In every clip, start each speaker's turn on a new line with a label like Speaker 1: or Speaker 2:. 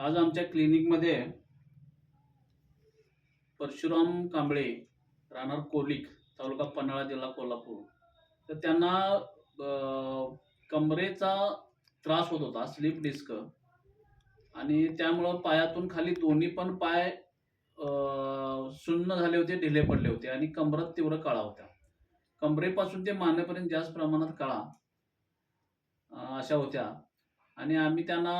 Speaker 1: आज आमच्या क्लिनिकमध्ये परशुराम कांबळे राहणार कोलिक तालुका पन्हाळा जिल्हा कोल्हापूर. तर त्यांना कमरेचा त्रास होत होता स्लिप डिस्क. आणि त्यामुळं पायातून खाली दोन्ही पण पाय सुन्न झाले होते ढिले पडले होते आणि कमरात तीव्र काळा होत्या. कमरेपासून ते मानेपर्यंत जास्त प्रमाणात काळा अशा होत्या. आणि आम्ही त्यांना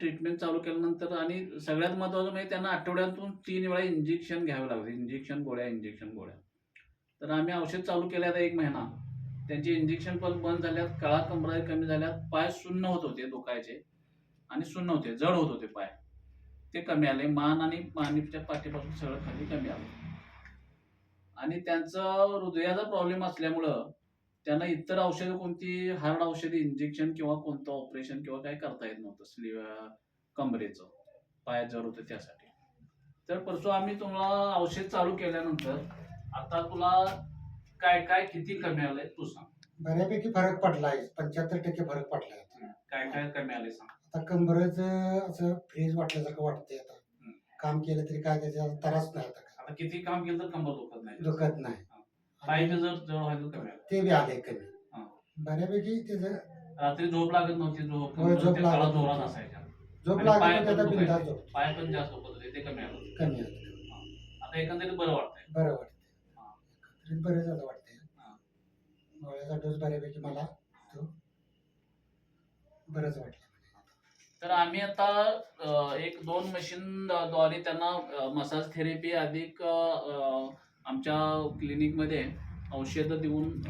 Speaker 1: ट्रीटमेंट चालू केल्यानंतर आणि सगळ्यात महत्त्वाचं म्हणजे त्यांना आठवड्यातून तीन वेळा इंजेक्शन घ्यावे लागते इंजेक्शन गोळ्या इंजेक्शन गोळ्या. तर आम्ही औषध चालू केले आता एक महिना. त्यांचे इंजेक्शन पण बंद झाल्यात कळा कंबरा कमी झाल्यात. पाय सुन्न होत होते दुखायचे. आणि सुन्न होते जड होत होते पाय. ते कमी आले. मान आणि मानीच्या पाठीपासून सगळं खाली कमी आलं. आणि त्यांचं हृदयाचा प्रॉब्लेम असल्यामुळं त्यांना इतर औषधं कोणती? हार्ड औषधी इंजेक्शन किंवा कोणतं ऑपरेशन किंवा काय करता येत नव्हतं स्लीव कमरेचं. पायात जर होतं त्यासाठी. तर परसू आम्ही तुम्हाला औषध चालू केल्यानंतर आता तुला काय काय किती कमी आलंय तू सांग.
Speaker 2: बऱ्यापैकी फरक पडलाय पंच्याहत्तर टक्के फरक पडलाय.
Speaker 1: काय काय कमी आले सांग.
Speaker 2: आता कंबरच असं फ्रीज वाटल्यासारखं वाटतंय आता. काम केलं तरी काय त्याचा त्रास नाही आता.
Speaker 1: आता किती काम केलं तर कंबर दुखत नाही.
Speaker 2: दुखत नाही.
Speaker 1: जर जवळ व्हायला कमी आलं
Speaker 2: ते बी आले कमी.
Speaker 1: हा.
Speaker 2: बऱ्यापैकी त्याचं
Speaker 1: रात्री झोप लागत नव्हती झोप
Speaker 2: होय, झोप लागत
Speaker 1: जोरात
Speaker 2: नव्हती.
Speaker 1: असायच्या.
Speaker 2: झोप
Speaker 1: आणि
Speaker 2: त्याचा झोप.
Speaker 1: पाय पण जास्त होत होते ते कमी आलं
Speaker 2: कमी आलं
Speaker 1: आता एकंदरीत बरं वाटतंय.
Speaker 2: बरं
Speaker 1: हा.
Speaker 2: एकंदरीत बरं झालं वाटतंय.
Speaker 1: हा.
Speaker 2: गोळ्याचा डोस बऱ्यापैकी मला तो बरंच वाटलं.
Speaker 1: तर आम्ही आता अ, एक दोन मशीन द्वारे त्यांना मसाज थेरपी अधिक अ, अ, आमच्या क्लिनिकमध्ये औषधं देऊन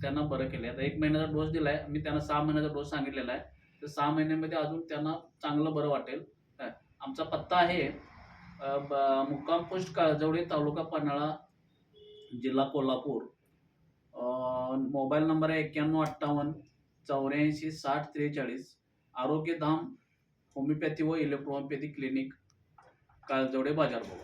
Speaker 1: त्यांना बरं केलं आता एक महिन्याचा डोस दिलाय मी त्यांना सहा महिन्याचा डोस सांगितलेला आहे. तर सहा महिन्यामध्ये अजून त्यांना चांगलं बरं वाटेल. काय आमचा पत्ता आहे ब- मुक्काम पोस्ट काळजवडे तालुका पन्हाळा जिल्हा कोल्हापूर. मोबाईल नंबर आहे एक्क्याण्णव अठ्ठावन्न चौऱ्याऐंशी साठ त्रेचाळीस. आरोग्यधाम होमिओपॅथी व इलेक्ट्रोहोमिओपॅथी क्लिनिक काळजवडे बाजारभाव